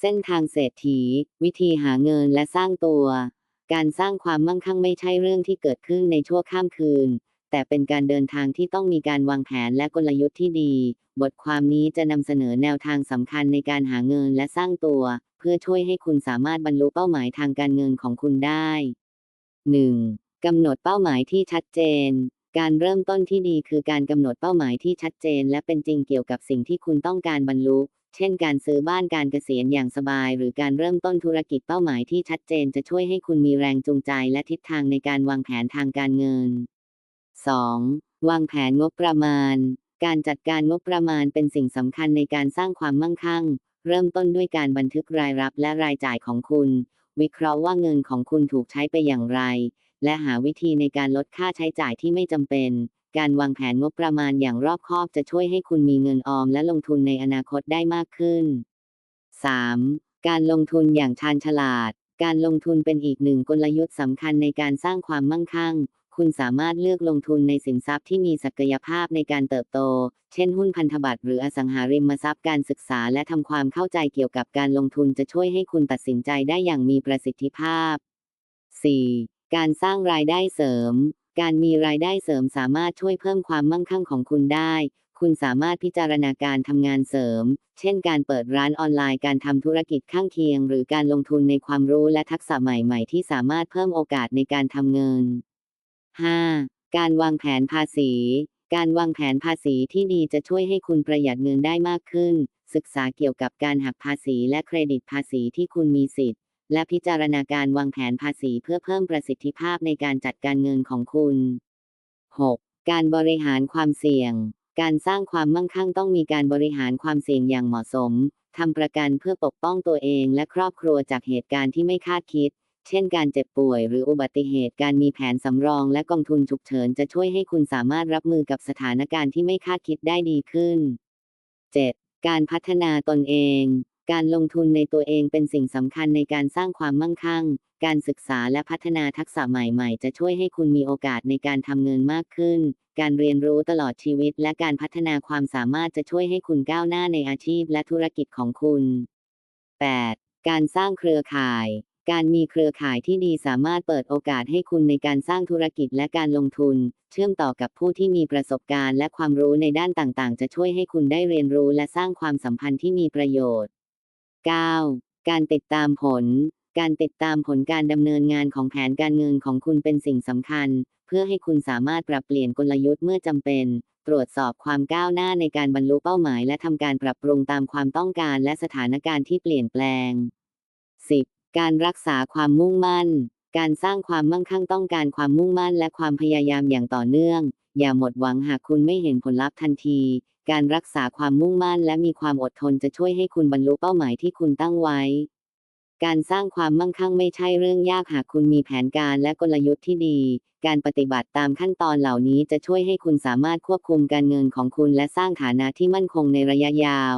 เส้นทางเศรษฐี วิธีหาเงินและสร้างตัว การสร้างความมั่งคั่งไม่ใช่เรื่องที่เกิดขึ้นในชั่วข้ามคืน แต่เป็นการเดินทางที่ต้องมีการวางแผนและกลยุทธ์ที่ดี บทความนี้จะนำเสนอแนวทางสำคัญในการหาเงินและสร้างตัว เพื่อช่วยให้คุณสามารถบรรลุเป้าหมายทางการเงินของคุณได้ 1. กำหนดเป้าหมายที่ชัดเจนการเริ่มต้นที่ดีคือการกำหนดเป้าหมายที่ชัดเจน และเป็นจริงเกี่ยวกับสิ่งที่คุณต้องการบรรลุ เช่นการซื้อบ้านการเกษียณอย่างสบาย หรือการเริ่มต้นธุรกิจเป้าหมายที่ชัดเจนจะช่วยให้คุณมีแรงจูงใจและทิศทางในการวางแผนทางการเงิน 2. วางแผนงบประมาณ การจัดการงบประมาณเป็นสิ่งสำคัญในการสร้างความมั่งคั่ง เริ่มต้นด้วยการบันทึกรายรับและรายจ่ายของคุณ วิเคราะห์ว่าเงินของคุณถูกใช้ไปอย่างไร และหาวิธีในการลดค่าใช้จ่ายที่ไม่จำเป็น การวางแผนงบประมาณอย่างรอบคอบจะช่วยให้คุณมีเงินออมและลงทุนในอนาคตได้มากขึ้น 3. การลงทุนอย่างชาญฉลาด การลงทุนเป็นอีกหนึ่งกลยุทธ์สำคัญในการสร้างความมั่งคั่ง คุณสามารถเลือกลงทุนในสินทรัพย์ที่มีศักยภาพในการเติบโต เช่นหุ้นพันธบัตรหรืออสังหาริมทรัพย์การศึกษาและทำความเข้าใจเกี่ยวกับการลงทุนจะช่วยให้คุณตัดสินใจได้อย่างมีประสิทธิภาพ 4. การสร้างรายได้เสริม การมีรายได้เสริมสามารถช่วยเพิ่มความมั่งคั่งของคุณได้ คุณสามารถพิจารณาการทำงานเสริม เช่นการเปิดร้านออนไลน์ การทำธุรกิจข้างเคียง หรือการลงทุนในความรู้และทักษะใหม่ๆ ที่สามารถเพิ่มโอกาสในการทำเงิน 5. การวางแผนภาษี การวางแผนภาษีที่ดีจะช่วยให้คุณประหยัดเงินได้มากขึ้น ศึกษาเกี่ยวกับการหักภาษีและเครดิตภาษีที่คุณมีสิทธิ์ และพิจารณาการวางแผนภาษีเพื่อเพิ่มประสิทธิภาพในการจัดการเงินของคุณ 6. การบริหารความเสี่ยง การสร้างความมั่งคั่งต้องมีการบริหารความเสี่ยงอย่างเหมาะสม ทำประกันเพื่อปกป้องตัวเองและครอบครัวจากเหตุการณ์ที่ไม่คาดคิด เช่นการเจ็บป่วยหรืออุบัติเหตุ การมีแผนสำรองและกองทุนฉุกเฉินจะช่วยให้คุณสามารถรับมือกับสถานการณ์ที่ไม่คาดคิดได้ดีขึ้น 7. การพัฒนาตนเอง การลงทุนในตัวเองเป็นสิ่งสำคัญในการสร้างความมั่งคั่ง การศึกษาและพัฒนาทักษะใหม่ๆ จะช่วยให้คุณมีโอกาสในการทำเงินมากขึ้น การเรียนรู้ตลอดชีวิต และการพัฒนาความสามารถจะช่วยให้คุณก้าวหน้าในอาชีพและธุรกิจของคุณ 8. การสร้างเครือข่าย การมีเครือข่ายที่ดีสามารถเปิดโอกาสให้คุณในการสร้างธุรกิจและการลงทุน เชื่อมต่อกับผู้ที่มีประสบการณ์และความรู้ในด้านต่างๆ จะช่วยให้คุณได้เรียนรู้และสร้างความสัมพันธ์ที่มีประโยชน์ 9. การติดตามผล การติดตามผลการดำเนินงานของแผนการเงินของคุณเป็นสิ่งสำคัญ เพื่อให้คุณสามารถปรับเปลี่ยนกลยุทธ์เมื่อจำเป็น ตรวจสอบความก้าวหน้าในการบรรลุเป้าหมาย และทำการปรับปรุงตามความต้องการและสถานการณ์ที่เปลี่ยนแปลง 10. การรักษาความมุ่งมั่น การสร้างความมั่งคั่งต้องการความมุ่งมั่นและความพยายามอย่างต่อเนื่อง อย่าหมดหวังหากคุณไม่เห็นผลลัพธ์ทันที การรักษาความมุ่งมั่นและมีความอดทนจะช่วยให้คุณบรรลุเป้าหมายที่คุณตั้งไว้ การสร้างความมั่งคั่งไม่ใช่เรื่องยากหากคุณมีแผนการและกลยุทธ์ที่ดี การปฏิบัติตามขั้นตอนเหล่านี้จะช่วยให้คุณสามารถควบคุมการเงินของคุณและสร้างฐานะที่มั่นคงในระยะยาว